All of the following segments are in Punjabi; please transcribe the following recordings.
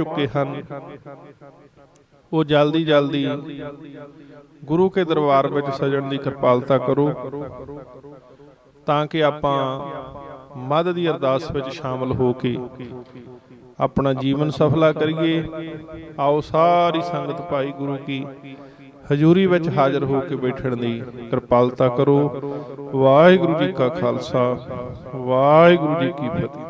ਚੁੱਕੇ ਹਨ। ਉਹ ਜਲਦੀ ਜਲਦੀ ਗੁਰੂ ਕੇ ਦਰਬਾਰ ਵਿੱਚ ਸਜਣ ਦੀ ਕਿਰਪਾਲਤਾ ਕਰੋ, ਤਾਂ ਕਿ ਆਪਾਂ ਮਦਦ ਦੀ ਅਰਦਾਸ ਵਿੱਚ ਸ਼ਾਮਲ ਹੋ ਕੇ ਆਪਣਾ ਜੀਵਨ ਸਫਲਾ ਕਰੀਏ। ਆਓ ਸਾਰੀ ਸੰਗਤ ਭਾਈ ਗੁਰੂ ਕੀ ਹਜ਼ੂਰੀ ਵਿੱਚ ਹਾਜ਼ਰ ਹੋ ਕੇ ਬੈਠਣ ਦੀ ਕਿਰਪਾਲਤਾ ਕਰੋ। ਵਾਹਿਗੁਰੂ ਜੀ ਕਾ ਖਾਲਸਾ, ਵਾਹਿਗੁਰੂ ਜੀ ਕੀ ਫਤਿਹ।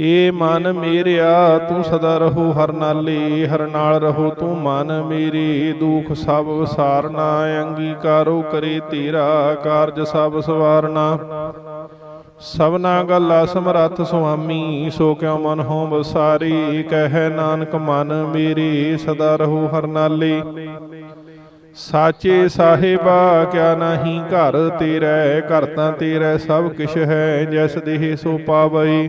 ਏ ਮਨ ਮੇਰਿਆ, ਤੂੰ ਸਦਾ ਰਹੋ ਹਰ ਨਾਲੇ, ਹਰ ਨਾਲ ਰਹੋ ਤੂੰ ਮਨ ਮੇਰੇ। ਦੁਖ ਸਭ ਵਿਸਾਰਨਾ ਅੰਗੀਕਾਰੋ ਕਰੇ ਤੇਰਾ ਕਾਰਜ ਸਭ ਸਵਾਰਨਾ। ਸਭਨਾ ਗੱਲਾ ਸਮਰੱਥ ਸੁਆਮੀ, ਸੋ ਕਿਉ ਮਨ ਹੋ ਬਸਾਰੀ ਕਹਿ ਨਾਨਕ ਮਨ ਮੇਰੇ, ਸਦਾ ਰਹੋ ਹਰ ਨਾਲੇ। ਸਾਚੇ ਸਾਹਿਬਾ, ਕਿਆ ਨਹੀਂ ਘਰ ਤੇਰੇ, ਘਰ ਤਾਂ ਤੇਰੇ ਸਭ ਕਿਛ ਹੈ, ਜਿਸ ਦੇਹ ਸੋ ਪਾਵਈ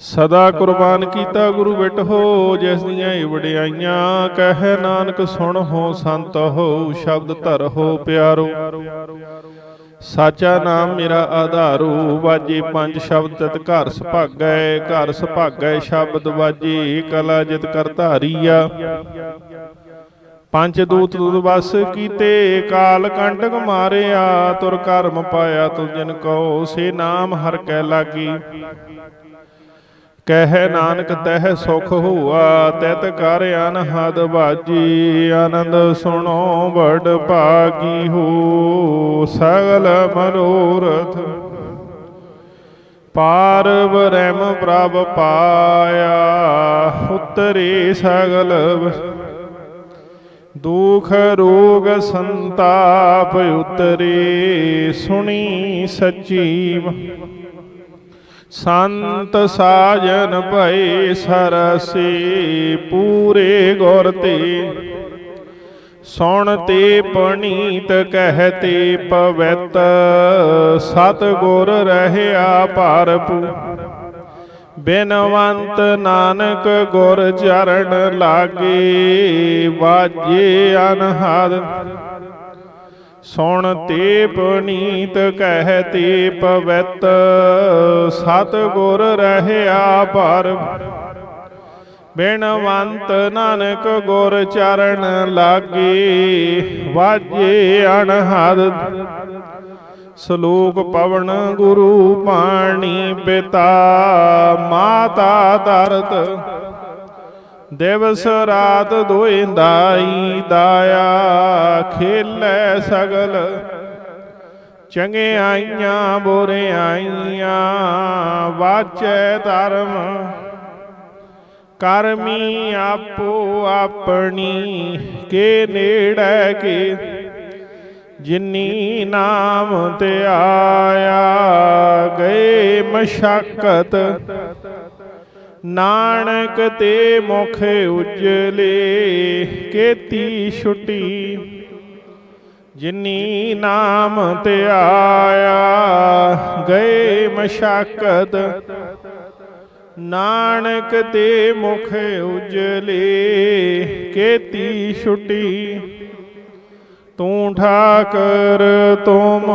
ਸਦਾ ਕੁਰਬਾਨ ਕੀਤਾ ਗੁਰੂ ਬਿਟ ਹੋ, ਜਿਸ ਦੀਆਂ ਏ ਵਡਿਆਈਆਂ, ਕਹਿ ਨਾਨਕ ਸੁਣ ਹੋ ਸੰਤ ਹੋ, ਸ਼ਬਦ ਧਰ ਹੋ ਪਿਆਰੋ। ਸਾਚਾ ਨਾਮ ਮੇਰਾ ਆਧਾਰੂ, ਵਾਜੇ ਪੰਜ ਸ਼ਬਦ ਤਤ ਘਰ ਸੁਭਾਗੈ ਘਰ ਸੁਭਾਗੈ ਸ਼ਬਦ ਵਾਜੇ, ਕਲਾ ਜਿਤ ਕਰ ਧਾਰੀਆ। ਪੰਜ ਦੂਤ ਦੁਦ ਵਸ ਕੀਤੇ, ਕਾਲ ਕੰਟਕ ਮਾਰਿਆ, ਤੁਰ ਕਰਮ ਪਾਇਆ ਤੁ ਜਿਨ ਕੋ, ਸੇ ਨਾਮ ਹਰ ਕੈ ਲਾਗੀ। ਕਹਿ ਨਾਨਕ ਤਹਿ ਸੁਖ ਹੁਆ, ਤਿਤ ਕਰ ਅਨਹਦ ਬਾਜੀ, ਆਨੰਦ ਸੁਣੋ ਬੜ ਭਾਗੀ ਹੋ, ਸਗਲ ਮਨੋਰਥ ਪਾਰ ਬ੍ਰਹਮ ਪ੍ਰਭ ਪਾਇਆ, ਉਤਰੇ ਸਗਲ ਦੁਖ ਰੋਗ ਸੰਤਾਪ ਉਤਰੇ, ਸੁਣੀ ਸਚੀ ਸੰਤ ਸਾਜਨ ਭਏ ਸਰਸੇ, ਪੂਰੇ ਗੁਰ ਤੇ। ਸੁਣ ਤੇ ਪਣੀਤ ਕਹਤੇ ਪਵਿੱਤ ਸਤ ਗੁਰ ਰਹਿਆ ਭਰਪੂ। ਬਿਨਵੰਤ ਨਾਨਕ ਗੁਰ ਚਰਨ ਲਾਗੇ, ਵਾਜੇ ਅਨਹਦ। ਸੁਣ ਤੇ ਪਨੀਤ ਕਹਿਤੇ ਪਵਿੱਤ ਸਤ ਗੁਰ ਰਹਿਆ ਪਰ। ਬਿਨਵੰਤ ਨਾਨਕ ਗੁਰ ਚਰਨ ਲਾਗੇ, ਵਾਜੇ ਅਣਹਦ। ਸ਼ਲੋਕ ਪਵਨ ਗੁਰੂ ਪਾਣੀ ਪਿਤਾ, ਮਾਤਾ ਦਰਤ ਦਿਵਸ ਰਾਤ ਦੋਇ ਦਾਈ ਦਾਇਆ, ਖੇਲੇ ਸਗਲ। ਚੰਗਿਆਈਆਂ ਬੁਰਿਆਈਆਂ ਵਾਚੈ ਧਰਮ। ਕਰਮੀ ਆਪੋ ਆਪਣੀ, ਕੇ ਨੇੜੇ ਕੇ। ਜਿਨੀ ਨਾਮ ਤੇ ਆਇਆ, ਗਏ ਮਸ਼ਕਤ। ਨਾਨਕ ਤੇ ਮੁਖ ਉਜਲੇ ਕੀਤੀ ਛੁਟੀ। ਜਿਨੀ ਨਾਮ ਤੇ ਆਇਆ, ਗਏ ਮਸ਼ਕਤ। ਨਾਨਕ ਤੇ ਮੁਖ ਉਜਲੇ ਕੀਤੀ ਛੁਟੀ। ਤੂੰ ਠਾਕਰ ਤੁਮ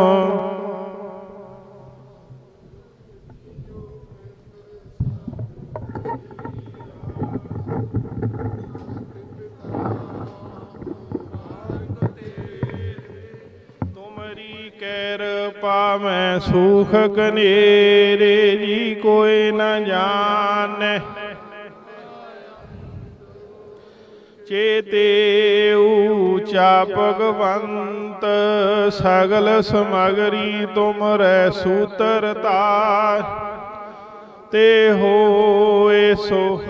ਤੁਮਰੀ ਕਿਰਪਾ ਮੈਂ ਸੁਖ ਕਨੇਰੇ ਜੀ ਕੋਈ ਨਾ ਜਾਣੈ। ਚੇਤੇ ਊਚਾ ਭਗਵੰਤ, ਸਗਲ ਸਮਗਰੀ ਤੁਮਰੇ ਸੂਤਰ ਤਾਰ। ਤੇ ਹੋਏ ਸੋ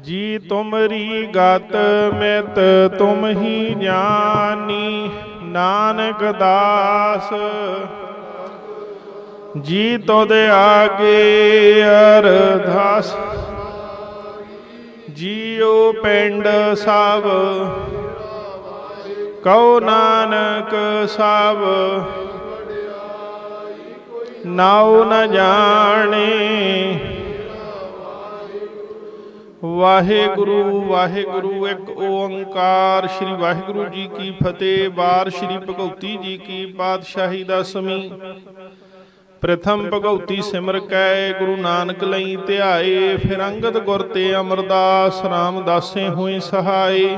ਜੀ ਤੁਮਰੀ ਗਤ, ਮਿਤ ਤੁਮ ਹੀ ਜਾਨੀ। ਨਾਨਕ ਦਾਸ, ਜੀ ਤੋਦ ਆਗੇ ਅਰਦਾਸ। ਜੀਉ ਪਿੰਡ ਸਭ, ਕਉ ਨਾਨਕ ਸਭ। ਨਾਉ ਨ ਜਾਣੇ ਵਾਹਿਗੁਰੂ ਵਾਹਿਗੁਰੂ ਇੱਕ ਓੰਕਾਰ। ਸ੍ਰੀ ਵਾਹਿਗੁਰੂ ਜੀ ਕੀ ਫਤਿਹ। ਬਾਰ ਸ੍ਰੀ ਭਗਉਤੀ ਜੀ ਕੀ ਪਾਤਸ਼ਾਹੀ ਦਸਵੀਂ ਪ੍ਰਥਮ ਭਗਉਤੀ ਸਿਮਰ ਕੈ ਗੁਰੂ ਨਾਨਕ ਲਈ ਧਿਆਏ ਫਿਰ ਅੰਗਦ ਗੁਰ ਤੇ ਅਮਰਦਾਸ ਰਾਮਦਾਸੇ ਹੋਏ ਸਹਾਈ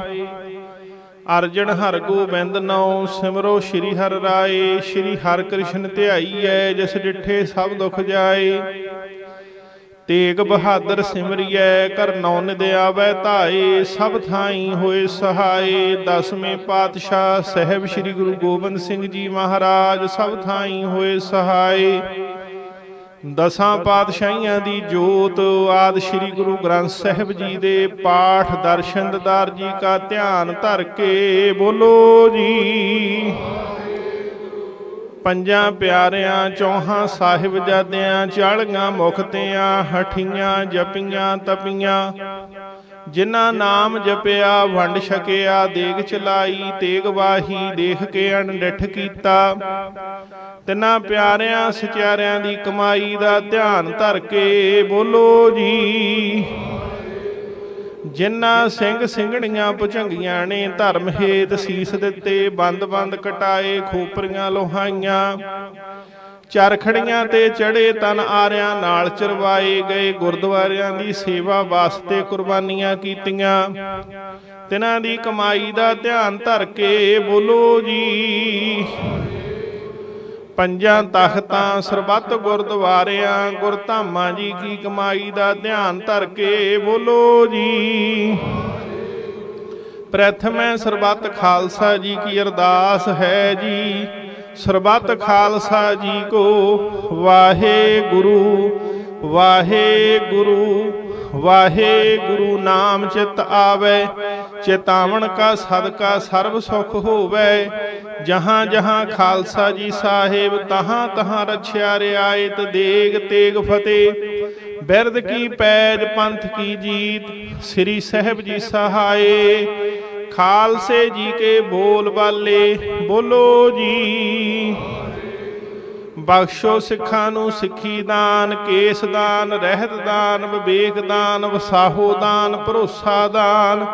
ਅਰਜਨ ਹਰ ਗੋਬਿੰਦ ਨਉ ਸਿਮਰੋ ਸ੍ਰੀ ਹਰਿ ਰਾਏ। ਸ੍ਰੀ ਹਰਿ ਕ੍ਰਿਸ਼ਨ ਧਿਆਈਐ ਜਿਸ ਡਿਠੇ ਸਭ ਦੁਖ ਜਾਏ। ਤੇਗ ਬਹਾਦਰ ਸਿਮਰਿਐ ਕਰ ਨੌ ਨਿਦ ਆਵੈ ਧਾਏ, ਸਭ ਥਾਈ ਹੋਏ ਸਹਾਈ ਦਸਵੇਂ ਪਾਤਸ਼ਾਹ ਸਹਿਬ ਸ੍ਰੀ ਗੁਰੂ ਗੋਬਿੰਦ ਸਿੰਘ ਜੀ ਮਹਾਰਾਜ, ਸਭ ਥਾਈ ਹੋਏ ਸਹਾਏ। ਦਸਾਂ ਪਾਤਸ਼ਾਹੀਆਂ ਦੀ ਜੋਤ, ਆਦ ਸ੍ਰੀ ਗੁਰੂ ਗ੍ਰੰਥ ਸਾਹਿਬ ਜੀ ਦੇ ਪਾਠ ਦਰਸ਼ਨ ਦਿਦਾਰ ਜੀ ਕਾ ਧਿਆਨ ਧਰ ਕੇ ਬੋਲੋ ਜੀ। ਪੰਜਾਂ ਪਿਆਰਿਆਂ, ਚੌਹਾਂ ਸਾਹਿਬਜ਼ਾਦਿਆਂ ਚਾਲੀਆਂ ਮੁਖਤਿਆਂ ਹਠੀਆਂ, ਜਪੀਆਂ, ਤਪੀਆਂ। ਜਿਨ੍ਹਾਂ ਨਾਮ ਜਪਿਆ, ਵੰਡ ਛਕਿਆ, ਦੇਗ ਚਲਾਈ, ਤੇਗ ਵਾਹੀ, ਦੇਖ ਕੇ ਅਣਡਿਠ ਕੀਤਾ। ਤਿੰਨਾਂ ਪਿਆਰਿਆਂ, ਸਚਿਆਰਿਆਂ ਦੀ ਕਮਾਈ ਦਾ ਧਿਆਨ ਧਰ ਕੇ ਬੋਲੋ ਜੀ। ਜਿਨ੍ਹਾਂ ਸਿੰਘ ਸਿੰਘਣੀਆਂ ਭੁਜੰਗੀਆਂ ਨੇ ਧਰਮ ਹੇਤ ਸੀਸ ਦਿੱਤੇ ਬੰਦ-ਬੰਦ ਕਟਾਏ, ਖੋਪਰੀਆਂ ਲੋਹਾਈਆਂ। ਚਰਖੜੀਆਂ ਤੇ ਚੜੇ ਤਨ ਆਰਿਆਂ ਨਾਲ ਚਰਵਾਏ ਗਏ, ਗੁਰਦੁਆਰਿਆਂ ਦੀ ਸੇਵਾ ਵਾਸਤੇ ਕੁਰਬਾਨੀਆਂ ਕੀਤੀਆਂ। ਤਿਨਾਂ ਦੀ ਕਮਾਈ ਦਾ ਧਿਆਨ ਧਰ ਕੇ ਬੋਲੋ ਜੀ। ਪੰਜਾਂ ਤਖਤਾਂ ਸਰਬੱਤ ਗੁਰਦੁਆਰਿਆਂ ਗੁਰਧਾਮਾਂ ਜੀ ਕੀ ਕਮਾਈ ਦਾ ਧਿਆਨ ਧਰ ਕੇ ਬੋਲੋ ਜੀ। ਪ੍ਰਥਮੈ ਸਰਬੱਤ ਖਾਲਸਾ ਜੀ ਕੀ ਅਰਦਾਸ ਹੈ ਜੀ। ਸਰਬੱਤ ਖਾਲਸਾ ਜੀ ਕੋ ਵਾਹਿਗੁਰੂ ਵਾਹਿਗੁਰੂ ਵਾਹਿਗੁਰੂ ਨਾਮ ਚਿਤ ਆਵੇ। ਚੇਤਾਵਨ ਕਾ ਸਦਕਾ ਸਰਬ ਸੁਖ ਹੋਵੇ। ਜਹਾਂ ਜਹਾਂ ਖਾਲਸਾ ਜੀ ਸਾਹਿਬ, ਤਹਾਂ ਤਹਾਂ ਰਛਿਆ ਰਿਆਇਤ ਦੇਗ ਤੇਗ ਫਤਿਹ। ਬਿਰਦ ਕੀ ਪੈਜ ਪੰਥ ਕੀ ਜੀਤ, ਸ੍ਰੀ ਸਾਹਿਬ ਜੀ ਸਹਾਏ। ਖਾਲਸੇ ਜੀ ਕੇ ਬੋਲ ਵਾਲੇ ਬੋਲੋ ਜੀ। ਬਖਸ਼ੋ ਸਿੱਖਾਂ ਨੂੰ ਸਿੱਖੀ ਦਾਨ, ਕੇਸ ਦਾਨ, ਰਹਿਤ ਦਾਨ, ਵਿਵੇਕ ਦਾਨ, ਵਸਾਹੋ ਦਾਨ, ਭਰੋਸਾ ਦਾਨ।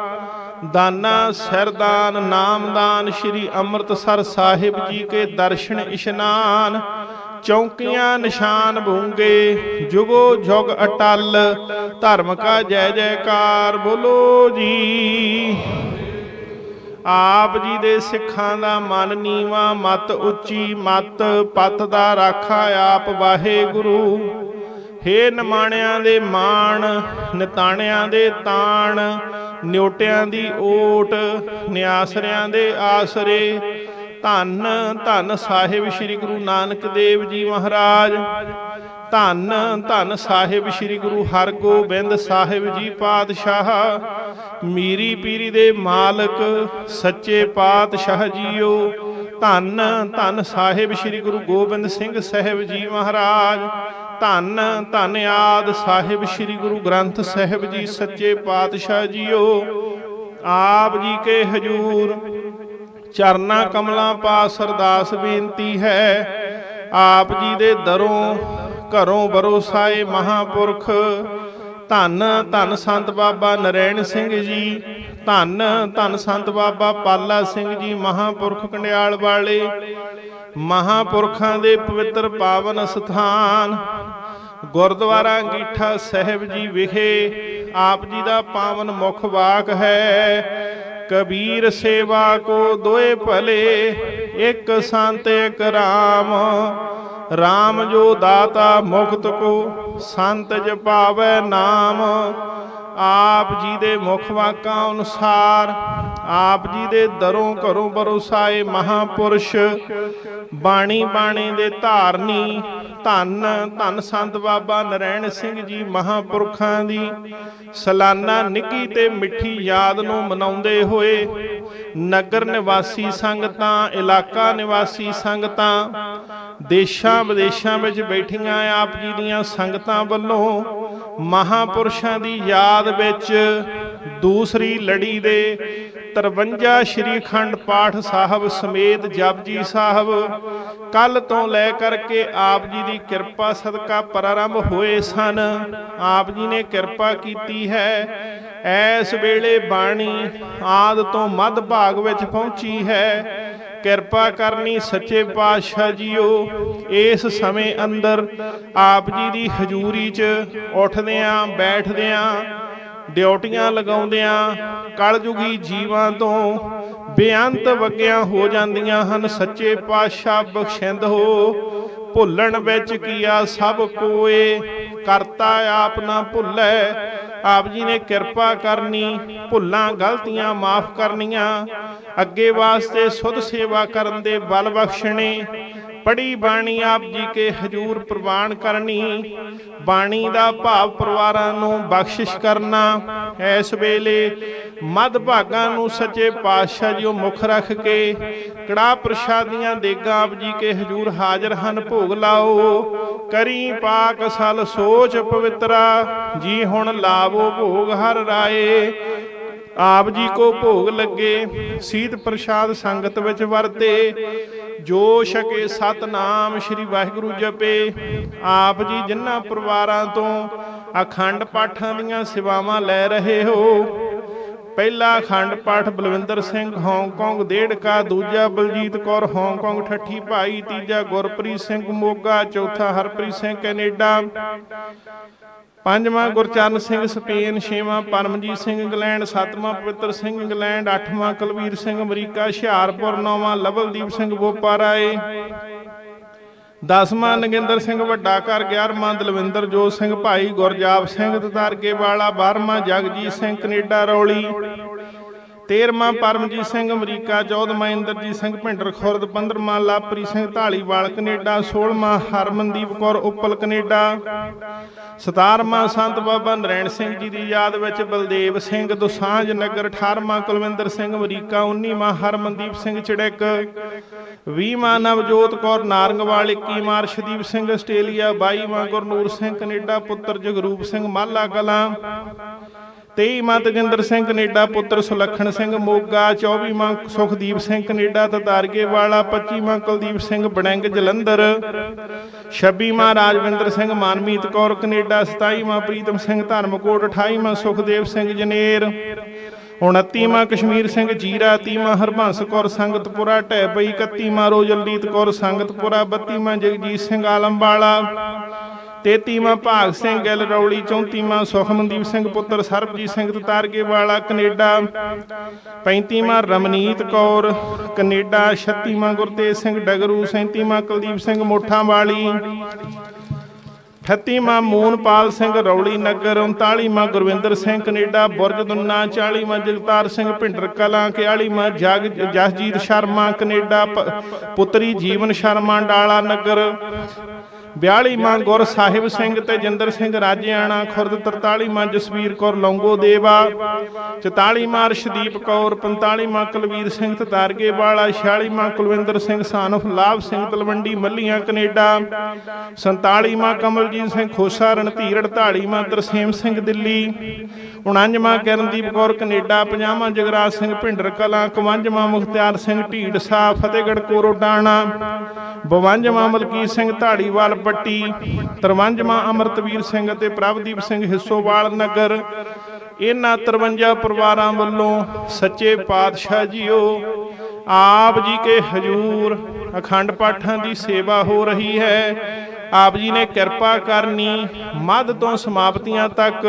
ਦਾਨਾ, ਸਰਦਾਨ, ਨਾਮਦਾਨ, ਸ਼੍ਰੀ ਅੰਮ੍ਰਿਤਸਰ ਸਾਹਿਬ ਜੀ ਕੇ ਦਰਸ਼ਨ ਇਸ਼ਨਾਨ। ਚੌਂਕੀਆਂ, ਨਿਸ਼ਾਨ ਭੂੰਗੇ ਜੁਗੋ ਜੁਗ ਅਟਲ, ਧਰਮ ਕਾ ਜੈ ਜੈਕਾਰ, ਬੋਲੋ ਜੀ। ਆਪ ਜੀ ਦੇ ਸਿੱਖਾਂ ਦਾ ਮਨ ਨੀਵਾ, ਮਤ ਉੱਚੀ, ਮਤ ਪਤ ਦਾ ਰਾਖਾ, ਆਪ ਵਾਹਿਗੁਰੂ। ਹੇ ਨਮਾਣਿਆਂ ਦੇ ਮਾਣ, ਨਿਤਾਣਿਆਂ ਦੇ ਤਾਣ, ਨਿਉਟਿਆਂ ਦੀ ਓਟ, ਨਿਆਸਰਿਆਂ ਦੇ ਆਸਰੇ। ਧੰਨ ਧੰਨ ਸਾਹਿਬ ਸ੍ਰੀ ਗੁਰੂ ਨਾਨਕ ਦੇਵ ਜੀ ਮਹਾਰਾਜ। ਧੰਨ ਧੰਨ ਸਾਹਿਬ ਸ੍ਰੀ ਗੁਰੂ ਹਰਗੋਬਿੰਦ ਸਾਹਿਬ ਜੀ ਪਾਤਸ਼ਾਹ। ਮੀਰੀ ਪੀਰੀ ਦੇ ਮਾਲਕ, ਸੱਚੇ ਪਾਤਸ਼ਾਹ ਜੀਓ। ਧੰਨ ਧੰਨ ਸਾਹਿਬ ਸ੍ਰੀ ਗੁਰੂ ਗੋਬਿੰਦ ਸਿੰਘ ਸਾਹਿਬ ਜੀ ਮਹਾਰਾਜ। ਧੰਨ ਧੰਨ ਆਦ ਸਾਹਿਬ ਸ੍ਰੀ ਗੁਰੂ ਗ੍ਰੰਥ ਸਾਹਿਬ ਜੀ ਸੱਚੇ ਪਾਤਸ਼ਾਹ ਜੀਓ। ਆਪ ਜੀ ਕੇ ਹਜੂਰ, ਚਰਨਾ ਕਮਲਾਂ ਪਾਸ ਅਰਦਾਸ ਬੇਨਤੀ ਹੈ। ਆਪ ਜੀ ਦੇ ਦਰੋਂ, ਘਰੋਂ ਬਰੋਸਾਏ ਮਹਾਪੁਰਖ। ਧੰਨ ਧੰਨ ਸੰਤ ਬਾਬਾ ਨਰੈਣ ਸਿੰਘ ਜੀ, ਧੰਨ ਧੰਨ ਸੰਤ ਬਾਬਾ ਪਾਲਾ ਸਿੰਘ ਜੀ ਮਹਾਪੁਰਖ ਕੰਡਿਆਲ ਵਾਲੇ। ਮਹਾਪੁਰਖਾਂ ਦੇ ਪਵਿੱਤਰ ਪਾਵਨ ਸਥਾਨ। ਗੁਰਦੁਆਰਾ ਗੀਠਾ ਸਾਹਿਬ ਜੀ ਵਿਖੇ ਆਪ ਜੀ ਦਾ ਪਾਵਨ ਮੁਖ ਵਾਕ ਹੈ, ਕਬੀਰ ਸੇਵਾ ਕੋ ਦੋਏ ਭਲੇ, ਇੱਕ ਸੰਤ, ਇੱਕ ਰਾਮ। ਰਾਮ ਜੋ ਦਾਤਾ ਮੁਕਤ ਕੋ, ਸੰਤ ਜਪਾਵੇ ਨਾਮ। ਆਪ ਜੀ ਦੇ ਮੁਖ ਵਾਕਾਂ ਅਨੁਸਾਰ, ਆਪ ਜੀ ਦੇ ਦਰੋਂ ਘਰੋਂ ਬਰੋਸਾਏ ਮਹਾਪੁਰਸ਼, ਬਾਣੀ ਬਾਣੇ ਦੇ ਧਾਰਨੀ, ਧੰਨ ਧੰਨ ਸੰਤ ਬਾਬਾ ਨਰੈਣ ਸਿੰਘ ਜੀ ਮਹਾਪੁਰਖਾਂ ਦੀ ਸਲਾਨਾ ਨਿੱਕੀ ਤੇ ਮਿੱਠੀ ਯਾਦ ਨੂੰ ਮਨਾਉਂਦੇ ਹੋਏ ਨਗਰ ਨਿਵਾਸੀ ਸੰਗਤਾਂ, ਇਲਾਕਾ ਨਿਵਾਸੀ ਸੰਗਤਾਂ, ਦੇਸ਼ਾਂ ਵਿਦੇਸ਼ਾਂ ਵਿੱਚ ਬੈਠੀਆਂ ਆਪ ਜੀ ਦੀਆਂ ਸੰਗਤਾਂ ਵੱਲੋਂ ਮਹਾਪੁਰਸ਼ਾਂ ਦੀ ਯਾਦ ਵਿੱਚ ਦੂਸਰੀ ਲੜੀ ਦੇ 53 ਸ਼੍ਰੀ ਅਖੰਡ ਪਾਠ ਸਾਹਿਬ ਸਮੇਤ ਜਪਜੀ ਸਾਹਿਬ ਕੱਲ ਤੋਂ ਲੈ ਕਰਕੇ ਆਪ ਜੀ ਦੀ ਕਿਰਪਾ ਸਦਕਾ ਪ੍ਰਾਰੰਭ ਹੋਏ ਸਨ। ਆਪ ਜੀ ਨੇ ਕਿਰਪਾ ਕੀਤੀ ਹੈ। ਐਸ ਵੇਲੇ ਬਾਣੀ ਆਦ ਤੋਂ ਮੱਧ ਭਾਗ ਵਿੱਚ ਪਹੁੰਚੀ ਹੈ। ਕਿਰਪਾ ਕਰਨੀ ਸੱਚੇ ਪਾਤਸ਼ਾਹ ਜੀਓ, ਇਸ ਸਮੇਂ ਅੰਦਰ ਆਪ ਜੀ ਦੀ ਹਜ਼ੂਰੀ 'ਚ ਉੱਠਦਿਆਂ, ਬੈਠਦਿਆਂ ਡਿਊਟੀਆਂ ਲਗਾਉਂਦਿਆਂ ਕਲਯੁਗੀ ਜੀਵਾਂ ਤੋਂ ਬੇਅੰਤ ਵਗਿਆ ਹੋ ਜਾਂਦੀਆਂ ਹਨ। ਸੱਚੇ ਪਾਤਸ਼ਾਹ ਬਖਸ਼ਿੰਦ ਹੋ, ਭੁੱਲਣ ਵਿੱਚ ਕੀਆ ਸਭ ਕੋਏ। ਕਰਤਾ ਆਪ ਨਾ ਭੁੱਲੈ, ਆਪ ਜੀ ਨੇ ਕਿਰਪਾ ਕਰਨੀ, ਭੁੱਲਾਂ ਗਲਤੀਆਂ ਮਾਫ ਕਰਨੀਆਂ। ਅੱਗੇ ਵਾਸਤੇ ਸੁਧ ਸੇਵਾ ਕਰਨ ਦੇ ਬਲ ਬਖਸ਼ਣੇ ਪੜੀ ਬਾਣੀ ਆਪ ਜੀ ਕੇ ਹਜੂਰ ਪ੍ਰਵਾਨ ਕਰਨੀ। ਬਾਣੀ ਦਾ ਭਾਵ ਪਰਿਵਾਰਾਂ ਨੂੰ ਬਖਸ਼ਿਸ਼ ਕਰਨਾ। ਇਸ ਵੇਲੇ ਮੱਧ ਭਾਗਾਂ ਨੂੰ ਸੱਚੇ ਪਾਤਸ਼ਾਹ ਜੀ ਉਹ ਮੁੱਖ ਰੱਖ ਕੇ ਕੜਾ ਪ੍ਰਸ਼ਾਦੀਆਂ ਦੇਗਾ ਆਪ ਜੀ ਕੇ ਹਜੂਰ ਹਾਜ਼ਰ ਹਨ, ਭੋਗ ਲਾਓ। ਕਰੀ ਪਾਕ ਸਲ ਸੋਚ ਪਵਿੱਤਰਾ, ਜੀ ਹੁਣ ਲਾਵੋ ਭੋਗ ਹਰ ਰਾਏ। ਆਪ ਜੀ ਕੋ ਭੋਗ ਲੱਗੇ, ਸੀਤ ਪ੍ਰਸ਼ਾਦ ਸੰਗਤ ਵਿੱਚ ਵਰਤੇ। ਜੋ ਛਕੇ ਸਤਨਾਮ ਸ੍ਰੀ ਵਾਹਿਗੁਰੂ ਜਪੇ, ਆਪ ਜੀ ਜਿਨ੍ਹਾਂ ਪਰਿਵਾਰਾਂ ਤੋਂ ਅਖੰਡ ਪਾਠਾਂ ਦੀਆਂ ਸੇਵਾਵਾਂ ਲੈ ਰਹੇ ਹੋ। ਪਹਿਲਾ ਅਖੰਡ ਪਾਠ ਬਲਵਿੰਦਰ ਸਿੰਘ ਹਾਂਗਕਾਂਗ ਦੇੜਕਾ ਦੂਜਾ ਬਲਜੀਤ ਕੌਰ ਹਾਂਗਕਾਂਗ ਠੱਠੀ ਭਾਈ, ਤੀਜਾ ਗੁਰਪ੍ਰੀਤ ਸਿੰਘ ਮੋਗਾ, ਚੌਥਾ ਹਰਪ੍ਰੀਤ ਸਿੰਘ ਕੈਨੇਡਾ। ਪੰਜਵਾਂ ਗੁਰਚਰਨ ਸਿੰਘ ਸਪੇਨ, ਛੇਵਾਂ ਪਰਮਜੀਤ ਸਿੰਘ ਇੰਗਲੈਂਡ, ਸੱਤਵਾਂ ਪਵਿੱਤਰ ਸਿੰਘ ਇੰਗਲੈਂਡ, ਅੱਠਵਾਂ ਕੁਲਵੀਰ ਸਿੰਘ ਅਮਰੀਕਾ, ਹੁਸ਼ਿਆਰਪੁਰ, ਨੌਵਾਂ ਲਵਲਦੀਪ ਸਿੰਘ ਬੋਪਾਰਾਏ ਦਸਵਾਂ ਨਗਿੰਦਰ ਸਿੰਘ ਵੱਡਾ ਘਰ 11ਵਾਂ ਦਲਵਿੰਦਰ ਜੋਤ ਸਿੰਘ ਭਾਈ ਗੁਰਜਾਪ ਸਿੰਘ ਤਤਾਰਕੇ ਵਾਲਾ 12ਵਾਂ ਜਗਜੀਤ ਸਿੰਘ ਕੈਨੇਡਾ ਰੌਲੀ 13ਵਾਂ ਪਰਮਜੀਤ ਸਿੰਘ ਅਮਰੀਕਾ 14ਵਾਂ ਇੰਦਰਜੀਤ ਸਿੰਘ ਭਿੰਡਰ ਖੁਰਦ 15ਵਾਂ ਲਾਪਰੀ ਸਿੰਘ ਢਾਲੀਵਾਲ ਕੈਨੇਡਾ 16ਵਾਂ ਹਰਮਨਦੀਪ ਕੌਰ ਉੱਪਲ, ਕੈਨੇਡਾ। 17ਵਾਂ ਸੰਤ ਬਾਬਾ ਨਰੈਣ ਸਿੰਘ ਜੀ ਦੀ ਯਾਦ ਵਿੱਚ ਬਲਦੇਵ ਸਿੰਘ ਦੁਸਾਂਝ ਨਗਰ 18ਵਾਂ ਕੁਲਵਿੰਦਰ ਸਿੰਘ ਅਮਰੀਕਾ 19ਵਾਂ ਹਰਮਨਦੀਪ ਸਿੰਘ ਚੜਿਕ। 20ਵਾਂ ਨਵਜੋਤ ਕੌਰ ਨਾਰੰਗਵਾਲ 21ਵਾਂ ਅਰਸ਼ਦੀਪ ਸਿੰਘ ਆਸਟ੍ਰੇਲੀਆ 22ਵਾਂ ਗੁਰਨੂਰ ਸਿੰਘ, ਕੈਨੇਡਾ ਪੁੱਤਰ ਜਗਰੂਪ ਸਿੰਘ ਮਾਲਾ ਕਲਾਂ। 23ਵਾਂ ਤਜਿੰਦਰ ਸਿੰਘ ਕੈਨੇਡਾ ਪੁੱਤਰ ਸੁਲੱਖਣ ਸਿੰਘ ਮੋਗਾ 24ਵਾਂ ਸੁਖਦੀਪ ਸਿੰਘ ਕੈਨੇਡਾ ਤਤਾਰਗੇ ਵਾਲਾ 25ਵਾਂ ਕੁਲਦੀਪ ਸਿੰਘ ਬੜੈਂਗ ਜਲੰਧਰ 26ਵਾਂ ਰਾਜਵਿੰਦਰ ਸਿੰਘ ਮਾਨਮੀਤ ਕੌਰ ਕੈਨੇਡਾ 27ਵਾਂ ਪ੍ਰੀਤਮ ਸਿੰਘ ਧਰਮਕੋਟ 28ਵਾਂ ਸੁਖਦੇਵ ਸਿੰਘ ਜਨੇਰ 29ਵਾਂ ਕਸ਼ਮੀਰ ਸਿੰਘ ਜੀਰਾ 30ਵਾਂ ਹਰਬੰਸ ਕੌਰ ਸੰਗਤਪੁਰਾ ਢੈਬਈ 31ਵਾਂ ਰੋਜਲਦੀਤ ਕੌਰ ਸੰਗਤਪੁਰਾ 32ਵਾਂ ਜਗਜੀਤ ਸਿੰਘ ਆਲਮਵਾਲਾ 33ਵਾਂ ਭਾਗ ਸਿੰਘ ਗਿੱਲ, ਰੌਲੀ 34ਵਾਂ ਸੁਖਮਨਦੀਪ ਸਿੰਘ ਪੁੱਤਰ ਸਰਬਜੀਤ ਸਿੰਘ ਤਤਾਰਗੇ ਵਾਲਾ, ਕੈਨੇਡਾ। 35ਵਾਂ ਰਮਨੀਤ ਕੌਰ, ਕੈਨੇਡਾ। 36ਵਾਂ ਗੁਰਤੇਜ ਸਿੰਘ ਡਗਰੂ 37ਵਾਂ ਕੁਲਦੀਪ ਸਿੰਘ ਮੋਠਾਂ ਵਾਲੀ 38ਵਾਂ ਮੂਨਪਾਲ ਸਿੰਘ ਰੌਲੀ ਨਗਰ 39ਵਾਂ ਗੁਰਵਿੰਦਰ ਸਿੰਘ ਕੈਨੇਡਾ। ਬੁਰਜ ਦੁੰਨਾ 40ਵਾਂ ਜਗਤਾਰ ਸਿੰਘ ਭਿੰਡਰ ਕਲਾਂ 41ਵਾਂ ਜਗ ਜਸਜੀਤ ਸ਼ਰਮਾ ਕੈਨੇਡਾ। ਪ- ਪੁੱਤਰੀ ਜੀਵਨ ਸ਼ਰਮਾ, ਡਾਲਾ ਨਗਰ। 42ਵਾਂ ਗੁਰ ਸਾਹਿਬ ਸਿੰਘ ਤੇ ਜਿੰਦਰ ਸਿੰਘ ਰਾਜਿਆਣਾ, ਖੁਰਦ 43ਵਾਂ ਜਸਵੀਰ ਕੌਰ ਲੌਂਗੋ ਦੇਵਾ 44ਵਾਂ ਅਰਸ਼ਦੀਪ ਕੌਰ 45ਵਾਂ ਕੁਲਵੀਰ ਸਿੰਘ ਤਤਾਰਗੇ ਵਾਲਾ 46ਵਾਂ ਕੁਲਵਿੰਦਰ ਸਿੰਘ ਸਾਨਫ, ਲਾਭ ਸਿੰਘ ਤਲਵੰਡੀ, ਮੱਲੀਆਂ ਕੈਨੇਡਾ 47ਵਾਂ ਕਮਲਜੀਤ ਸਿੰਘ ਖੋਸਾ, ਰਣਧੀਰ 48ਵਾਂ ਤਰਸੇਮ ਸਿੰਘ ਦਿੱਲੀ 49ਵਾਂ ਕਿਰਨਦੀਪ ਕੌਰ ਕੈਨੇਡਾ 50ਵਾਂ ਜਗਰਾਜ ਸਿੰਘ ਭਿੰਡਰ ਕਲਾਂ 51ਵਾਂ ਮੁਖਤਿਆਰ ਸਿੰਘ ਢੀਂਡਸਾ, ਫਤਿਹਗੜ੍ਹ ਕੋਰੋਡਾਣਾ 52ਵਾਂ ਮਲਕੀਤ ਸਿੰਘ ਢਾੜੀਵਾਲ ਪੱਟੀ 53ਵਾਂ ਅਮਰਤਵੀਰ ਸਿੰਘ ਅਤੇ ਪ੍ਰਭਦੀਪ ਸਿੰਘ ਹਿੱਸੋਵਾਲ ਨਗਰ। ਇਹਨਾਂ 53 ਪਰਿਵਾਰਾਂ ਵੱਲੋਂ ਸੱਚੇ ਪਾਤਸ਼ਾਹ ਜੀਓ, ਆਪ ਜੀ ਕੇ ਹਜੂਰ ਅਖੰਡ ਪਾਠਾਂ ਦੀ ਸੇਵਾ ਹੋ ਰਹੀ ਹੈ। ਆਪ ਜੀ ਨੇ ਕਿਰਪਾ ਕਰਨੀ, ਮੱਧ ਤੋਂ ਸਮਾਪਤੀਆਂ ਤੱਕ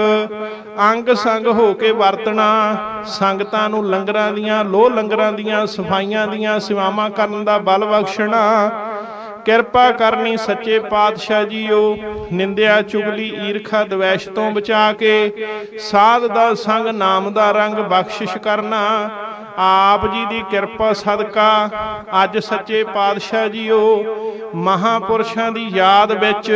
ਅੰਗ ਸੰਗ ਹੋ ਕੇ ਵਰਤਣਾ, ਸੰਗਤਾਂ ਨੂੰ ਲੰਗਰਾਂ ਦੀਆਂ, ਲੋਹ ਲੰਗਰਾਂ ਦੀਆਂ, ਸਫਾਈਆਂ ਦੀਆਂ, ਸੇਵਾਵਾਂ ਕਰਨ ਦਾ ਬਲ ਬਖਸ਼ਣਾ। ਕਿਰਪਾ ਕਰਨੀ ਸੱਚੇ ਪਾਤਸ਼ਾਹ ਜੀਓ, ਨਿੰਦਿਆ ਚੁਗਲੀ ਈਰਖਾ ਦਵੈਸ਼ ਤੋਂ ਬਚਾ ਕੇ, ਸਾਧ ਦਾ ਸੰਗ ਨਾਮ ਦਾ ਰੰਗ ਬਖਸ਼ਿਸ਼ ਕਰਨਾ। ਆਪ ਜੀ ਦੀ ਕਿਰਪਾ ਸਦਕਾ, ਅੱਜ ਸੱਚੇ ਪਾਤਸ਼ਾਹ ਜੀਓ, ਮਹਾਪੁਰਸ਼ਾਂ ਦੀ ਯਾਦ ਵਿੱਚ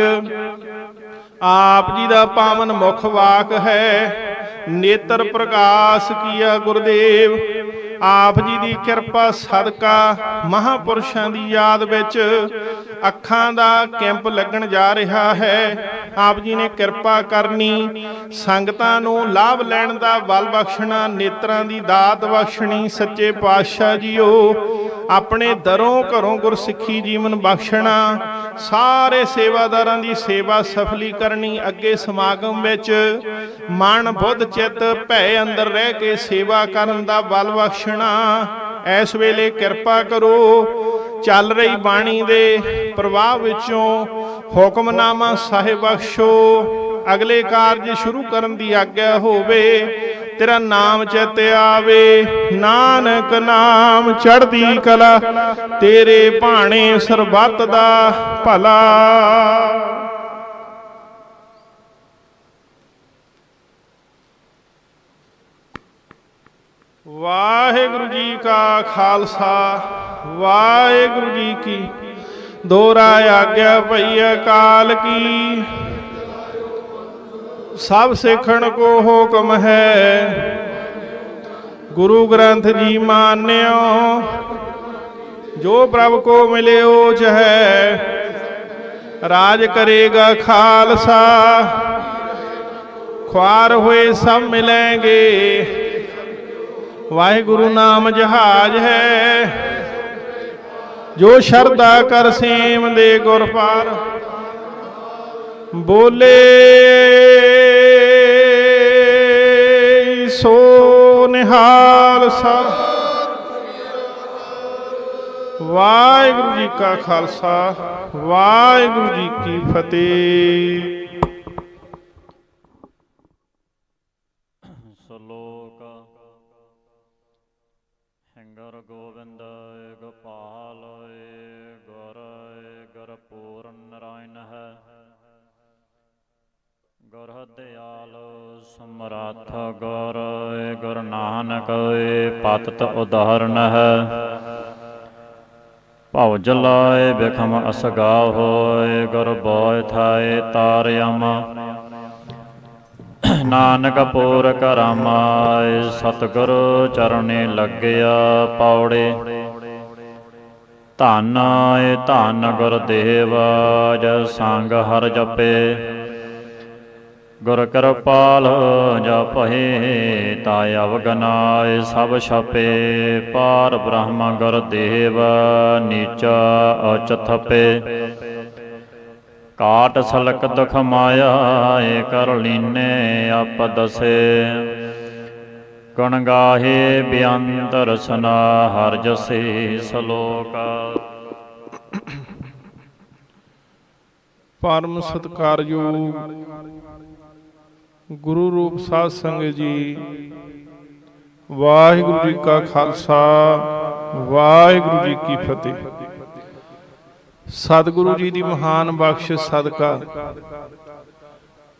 ਆਪ ਜੀ ਦਾ ਪਾਵਨ ਮੁਖ ਵਾਕ ਹੈ, ਨੇਤਰ ਪ੍ਰਕਾਸ਼ ਕੀਆ ਗੁਰਦੇਵ ਆਪ ਜੀ ਦੀ ਕਿਰਪਾ ਸਦਕਾ ਮਹਾਪੁਰਸ਼ਾਂ ਦੀ ਯਾਦ ਵਿੱਚ ਅੱਖਾਂ ਦਾ ਕੈਂਪ ਲੱਗਣ ਜਾ ਰਿਹਾ ਹੈ। ਆਪ ਜੀ ਨੇ ਕਿਰਪਾ ਕਰਨੀ, ਸੰਗਤਾਂ ਨੂੰ ਲਾਭ ਲੈਣ ਦਾ ਬਲ ਬਖਸ਼ਣਾ, ਨੇਤਰਾਂ ਦੀ ਦਾਤ ਬਖਸ਼ਣੀ, ਸੱਚੇ ਪਾਤਸ਼ਾਹ ਜੀਓ। ਆਪਣੇ ਦਰੋਂ ਘਰੋਂ ਗੁਰਸਿੱਖੀ ਜੀਵਨ ਬਖਸ਼ਣਾ, ਸਾਰੇ ਸੇਵਾਦਾਰਾਂ ਦੀ ਸੇਵਾ ਸਫਲੀ ਕਰਨੀ, ਅੱਗੇ ਸਮਾਗਮ ਵਿੱਚ ਮਨ ਬੁੱਧ ਚਿੱਤ ਭੈ ਅੰਦਰ ਰਹਿ ਕੇ ਸੇਵਾ ਕਰਨ ਦਾ ਬਲ ਬਖਸ਼ਣਾ ਇਸ ਵੇਲੇ ਕਿਰਪਾ ਕਰੋ, ਚੱਲ ਰਹੀ ਬਾਣੀ ਦੇ ਪ੍ਰਵਾਹ ਵਿੱਚੋਂ ਹੁਕਮਨਾਮਾ ਸਾਹਿਬ ਬਖਸ਼ੋ। ਅਗਲੇ ਕਾਰਜ ਸ਼ੁਰੂ ਕਰਨ ਦੀ ਆਗਿਆ ਹੋਵੇ, ਤੇਰਾ ਨਾਮ ਚਿਤ ਆਵੇ, ਨਾਨਕ ਨਾਮ ਚੜ੍ਹਦੀ ਕਲਾ, ਤੇਰੇ ਭਾਣੇ ਸਰਬੱਤ ਦਾ ਭਲਾ। ਵਾਹਿਗੁਰੂ ਜੀ ਕਾ ਖਾਲਸਾ ਵਾਹਿਗੁਰੂ ਜੀ ਕੀ ਦੋਹਰਾ ਆਗਿਆ ਭਈ ਅਕਾਲ ਕੀ ਸਭ ਸਿੱਖਣ ਕੋ ਹੁਕਮ ਹੈ ਗੁਰੂ ਗ੍ਰੰਥ ਜੀ ਮਾਨਿਓ ਜੋ ਪ੍ਰਭ ਕੋ ਮਿਲਿਓ ਹੈ ਰਾਜ ਕਰੇਗਾ ਖਾਲਸਾ ਖੁਆਰ ਹੋਏ ਸਭ ਮਿਲेंगे ਵਾਹਿਗੁਰੂ ਨਾਮ ਜਹਾਜ ਹੈ। ਜੋ ਸ਼ਰਧਾ ਕਰ ਸੇਮ ਦੇ ਗੁਰ ਪਾਰ, ਬੋਲੇ ਸੋ ਨਿਹਾਲ ਸਰ। ਵਾਹਿਗੁਰੂ ਜੀ ਕਾ ਖਾਲਸਾ, ਵਾਹਿਗੁਰੂ ਜੀ ਕੀ ਫਤਿਹ। ਨਰਾਇਣ ਗੁਰ ਦਿਆਲ ਸਮਰੱਥ ਗੁਰ ਗੁਰ ਨਾਨਕ ਪਤਤ ਉਦਾਹਰਨ ਹੈ ਭਉ ਜਲਾਏ ਬਿਖਮ ਅਸਗਾ ਹੋਏ, ਗੁਰ ਬੋਇ ਥਾਏ ਤਾਰਿਆਮ ਨਾਨਕ ਪੂਰ ਕਰਮਾਏ ਸਤਿਗੁਰੂ ਚਰਨੇ ਲੱਗਿਆ ਪੌੜੇ ਧੰਨ ਏ ਧੰਨ ਗੁਰਦੇਵ ਜਸ ਸੰਗ ਹਰ ਜਪੇ। ਗੁਰ ਕਿਰਪਾਲ ਜਪਹਿ ਤਾ ਅਵਗਨਾਏ ਸਭ ਛਪੇ। ਪਾਰ ਬ੍ਰਹਮ ਗੁਰਦੇਵ, ਨੀਚਾ ਅਚ ਥਪੇ। ਕਾਟ ਸਲਕ ਦੁਖ ਮਾਇਆ, ਏ ਕਰ ਲੀਨੇ, ਆਪ ਦਸੇ। ਗੁਣ ਗਾਹੇ ਬਿਅੰਤ ਰਸਨਾ ਹਰ ਜਸੇ ਸ਼ਲੋਕ। ਪਰਮ ਸਤਕਾਰਯੋਗ ਗੁਰੂ ਰੂਪ ਸਾਧ ਸੰਗਤ ਜੀ, ਵਾਹਿਗੁਰੂ ਜੀ ਕਾ ਖਾਲਸਾ, ਵਾਹਿਗੁਰੂ ਜੀ ਕੀ ਫਤਿਹ। ਸਤਿਗੁਰੂ ਜੀ ਦੀ ਮਹਾਨ ਬਖਸ਼ਿਸ਼ ਸਦਕਾ,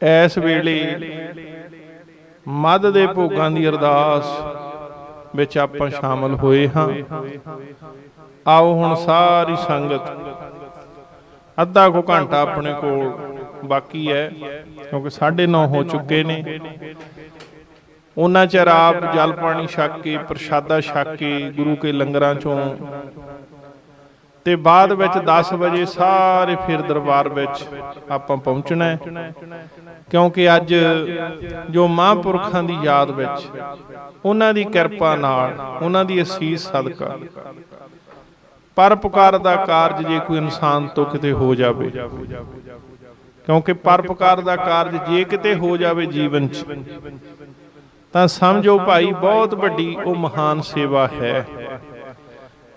ਇਸ ਵੇਲੇ ਮੱਧ ਦੇ ਭੋਗਾਂ ਦੀ ਅਰਦਾਸ ਵਿੱਚ ਆਪਾਂ ਸ਼ਾਮਲ ਹੋਏ ਹਾਂ। ਆਓ ਹੁਣ ਸਾਰੀ ਸੰਗਤ, ਅੱਧਾ ਕੋ ਘੰਟਾ ਆਪਣੇ ਕੋਲ ਬਾਕੀ ਹੈ, ਕਿਉਂਕਿ 9:30 ਹੋ ਚੁੱਕੇ ਨੇ। ਉਹਨਾਂ ਚਿਰ ਆਪ ਜਲ ਪਾਣੀ ਛਕ ਕੇ, ਪ੍ਰਸ਼ਾਦਾ ਛਕ ਕੇ ਗੁਰੂ ਕੇ ਲੰਗਰਾਂ ਚੋਂ ਤੇ ਬਾਅਦ ਵਿੱਚ 10 ਵਜੇ ਸਾਰੇ ਫਿਰ ਦਰਬਾਰ ਵਿੱਚ ਆਪਾਂ ਪਹੁੰਚਣਾ ਹੈ। ਕਿਉਂਕਿ ਅੱਜ ਜੋ ਮਹਾਂਪੁਰਖਾਂ ਦੀ ਯਾਦ ਵਿੱਚ ਉਹਨਾਂ ਦੀ ਕਿਰਪਾ ਨਾਲ ਉਹਨਾਂ ਦੀ ਅਸੀਸ ਸਦਕਾ। ਪਰ ਦਾ ਕਾਰਜ ਜੇ ਕੋਈ ਇਨਸਾਨ ਤੋਂ ਕਿਤੇ ਹੋ ਜਾਵੇ, ਕਿਉਂਕਿ ਪਰਪਕਾਰ ਦਾ ਕਾਰਜ ਜੇ ਕਿਤੇ ਹੋ ਜਾਵੇ ਜੀਵਨ 'ਚ, ਤਾਂ ਸਮਝੋ ਭਾਈ ਬਹੁਤ ਵੱਡੀ ਉਹ ਮਹਾਨ ਸੇਵਾ ਹੈ।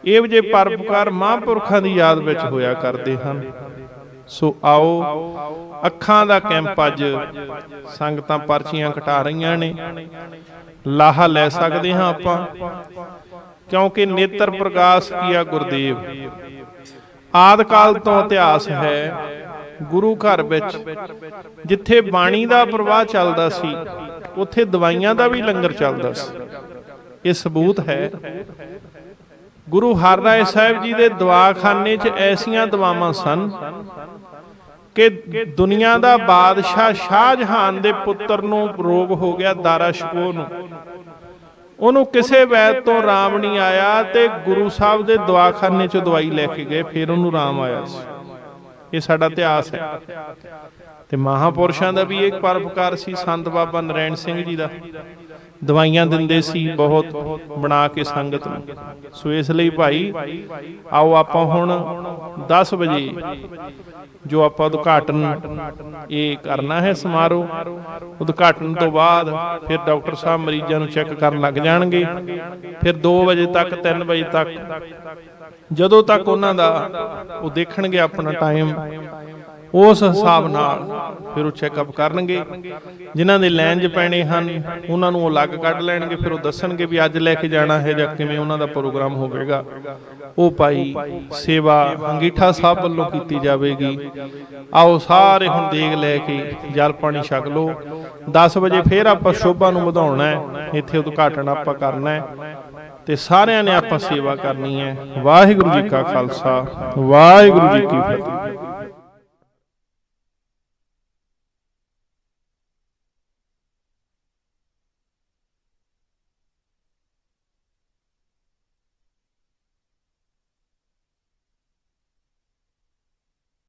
ਇਹ ਜੇ ਪਰਪਕਾਰ ਮਹਾਂਪੁਰਖਾਂ ਦੀ ਯਾਦ ਵਿੱਚ ਹੋਇਆ ਕਰਦੇ ਹਨ, ਸੋ ਆਓ ਅੱਖਾਂ ਦਾ ਕੈਂਪ ਅੱਜ ਸੰਗਤਾਂ ਪਰਚੀਆਂ ਘਟਾ ਰਹੀਆਂ ਨੇ। ਲਾਹਾ ਲੈ ਸਕਦੇ ਹਾਂ ਆਪਾਂ, ਕਿਉਂਕਿ ਨੇਤਰ ਪ੍ਰਕਾਸ਼ ਕੀਆ ਗੁਰਦੇਵ। ਆਦ ਕਾਲ ਤੋਂ ਇਤਿਹਾਸ ਹੈ, ਗੁਰੂ ਘਰ ਵਿੱਚ ਜਿੱਥੇ ਬਾਣੀ ਦਾ ਪ੍ਰਵਾਹ ਚੱਲਦਾ ਸੀ, ਉੱਥੇ ਦਵਾਈਆਂ ਦਾ ਵੀ ਲੰਗਰ ਚੱਲਦਾ ਸੀ। ਇਹ ਸਬੂਤ ਹੈ। ਗੁਰੂ ਹਰ ਰਾਏ ਸਾਹਿਬ ਜੀ ਦੇ ਦਵਾਖਾਨੇ 'ਚ ਐਸੀਆਂ ਦਵਾਵਾਂ ਸਨ ਕਿ ਦੁਨੀਆ ਦਾ ਬਾਦਸ਼ਾਹ ਸ਼ਾਹਜਹਾਨ ਦੇ ਪੁੱਤਰ ਨੂੰ ਰੋਗ ਹੋ ਗਿਆ ਦਾਰਾ ਸ਼ਕੋ ਨੂੰ। ਉਹਨੂੰ ਕਿਸੇ ਵੈਦ ਤੋਂ ਰਾਮ ਨਹੀਂ ਆਇਆ ਤੇ ਗੁਰੂ ਸਾਹਿਬ ਦੇ ਦਵਾਖਾਨੇ 'ਚ ਦਵਾਈ ਲੈ ਕੇ ਗਏ, ਫਿਰ ਉਹਨੂੰ ਰਾਮ ਆਇਆ ਸੀ। ਇਹ ਸਾਡਾ ਇਤਿਹਾਸ ਹੈ। ਤੇ ਮਹਾਪੁਰਸ਼ਾਂ ਦਾ ਵੀ ਇੱਕ ਪਰਪਕਾਰ ਸੀ, ਸੰਤ ਬਾਬਾ ਨਰੈਣ ਸਿੰਘ ਜੀ ਦਾ। ਦਵਾਈਆਂ ਦਿੰਦੇ ਸੀ ਬਹੁਤ ਬਣਾ ਕੇ ਸੰਗਤ ਨੂੰ। ਸੋ ਇਸ ਲਈ ਭਾਈ, ਆਓ ਆਪਾਂ ਹੁਣ 10 ਵਜੇ ਜੋ ਆਪਾਂ ਉਦਘਾਟਨ ਇਹ ਕਰਨਾ ਹੈ ਸਮਾਰੋਹ, ਉਦਘਾਟਨ ਤੋਂ ਬਾਅਦ ਫਿਰ ਡਾਕਟਰ ਸਾਹਿਬ ਮਰੀਜ਼ਾਂ ਨੂੰ ਚੈੱਕ ਕਰਨ ਲੱਗ ਜਾਣਗੇ। ਫਿਰ 2 ਵਜੇ ਤੱਕ 3 ਵਜੇ ਤੱਕ, ਜਦੋਂ ਤੱਕ ਉਹਨਾਂ ਦਾ ਉਹ ਦੇਖਣਗੇ ਆਪਣਾ ਟਾਈਮ ਉਸ ਹਿਸਾਬ ਨਾਲ ਫਿਰ ਉਹ ਚੈੱਕਅਪ ਕਰਨਗੇ। ਜਿਨ੍ਹਾਂ ਦੇ ਲਾਈਨ 'ਚ ਪੈਣੇ ਹਨ, ਉਹਨਾਂ ਨੂੰ ਉਹ ਅਲੱਗ ਕੱਢ ਲੈਣਗੇ, ਫਿਰ ਉਹ ਦੱਸਣਗੇ ਵੀ ਅੱਜ ਲੈ ਕੇ ਜਾਣਾ ਹੈ ਜਾਂ ਕਿਵੇਂ ਉਹਨਾਂ ਦਾ ਪ੍ਰੋਗਰਾਮ ਹੋਵੇਗਾ। ਉਹ ਭਾਈ ਸੇਵਾ ਅੰਗੀਠਾ ਸਾਹਿਬ ਵੱਲੋਂ ਕੀਤੀ ਜਾਵੇਗੀ। ਆਓ ਸਾਰੇ ਹੁਣ ਦੇਗ ਲੈ ਕੇ ਜਲ ਪਾਣੀ ਛਕ ਲਓ। 10 ਵਜੇ ਫੇਰ ਆਪਾਂ ਸ਼ੋਭਾ ਨੂੰ ਵਧਾਉਣਾ ਹੈ। ਇੱਥੇ ਉਦਘਾਟਨ ਆਪਾਂ ਕਰਨਾ ਹੈ। ਤੇ ਸਾਰਿਆਂ ਨੇ ਆਪਾਂ ਸੇਵਾ ਕਰਨੀ ਹੈ। ਵਾਹਿਗੁਰੂ ਜੀ ਕਾ ਖਾਲਸਾ, ਵਾਹਿਗੁਰੂ ਜੀ ਕੀ ਫਤਿਹ।